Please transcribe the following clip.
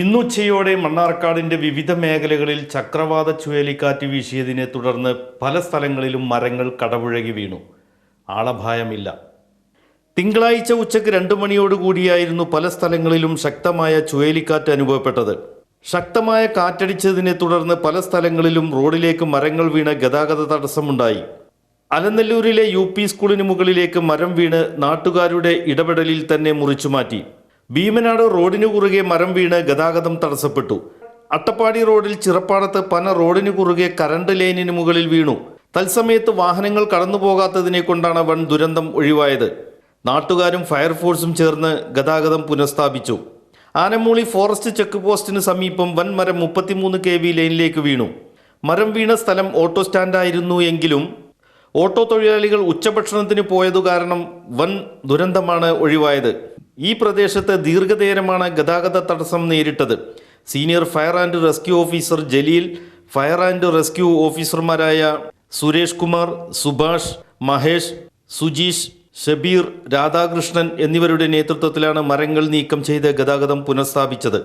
ഇന്നുച്ചയോടെ മണ്ണാർക്കാടിന്റെ വിവിധ മേഖലകളിൽ ചക്രവാത ചുഴലിക്കാറ്റ് വീശിയതിനെ തുടർന്ന് പല സ്ഥലങ്ങളിലും മരങ്ങൾ കടപുഴകി വീണു. ആളഭായമില്ല. തിങ്കളാഴ്ച ഉച്ചയ്ക്ക് രണ്ട് മണിയോടുകൂടിയായിരുന്നു പല സ്ഥലങ്ങളിലും ശക്തമായ ചുഴലിക്കാറ്റ് അനുഭവപ്പെട്ടത്. ശക്തമായ കാറ്റടിച്ചതിനെ തുടർന്ന് പല സ്ഥലങ്ങളിലും റോഡിലേക്ക് മരങ്ങൾ വീണ് ഗതാഗത തടസ്സമുണ്ടായി. അലനല്ലൂരിലെ യു പി സ്കൂളിന് മുകളിലേക്ക് മരം വീണ് നാട്ടുകാരുടെ ഇടപെടലിൽ തന്നെ മുറിച്ചുമാറ്റി. ഭീമനാട് റോഡിനു കുറുകെ മരം വീണ് ഗതാഗതം തടസ്സപ്പെട്ടു. അട്ടപ്പാടി റോഡിൽ ചിറപ്പാടത്ത് പന റോഡിനു കുറുകെ കറണ്ട് ലൈനിന് മുകളിൽ വീണു. തത്സമയത്ത് വാഹനങ്ങൾ കടന്നു പോകാത്തതിനെ കൊണ്ടാണ് വൻ ദുരന്തം ഒഴിവായത്. നാട്ടുകാരും ഫയർഫോഴ്സും ചേർന്ന് ഗതാഗതം പുനഃസ്ഥാപിച്ചു. ആനമൂളി ഫോറസ്റ്റ് ചെക്ക് പോസ്റ്റിന് സമീപം വൻ മരം മുപ്പത്തിമൂന്ന് കെ വി ലൈനിലേക്ക് വീണു. മരം വീണ സ്ഥലം ഓട്ടോ സ്റ്റാൻഡായിരുന്നു എങ്കിലും ഓട്ടോ തൊഴിലാളികൾ ഉച്ചഭക്ഷണത്തിന് പോയതു കാരണം വൻ ദുരന്തമാണ് ഒഴിവായത്. ഈ പ്രദേശത്ത് ദീർഘനേരമാണ് ഗതാഗത തടസ്സം നേരിട്ടത്. Senior fire and rescue officer Jaleel fire and rescue ഓഫീസർമാരായ സുരേഷ് കുമാർ സുഭാഷ് മഹേഷ് സുജീഷ് ഷബീർ രാധാകൃഷ്ണൻ എന്നിവരുടെ നേതൃത്വത്തിലാണ് മരങ്ങൾ നീക്കം ചെയ്ത് ഗതാഗതം പുനഃസ്ഥാപിച്ചത്.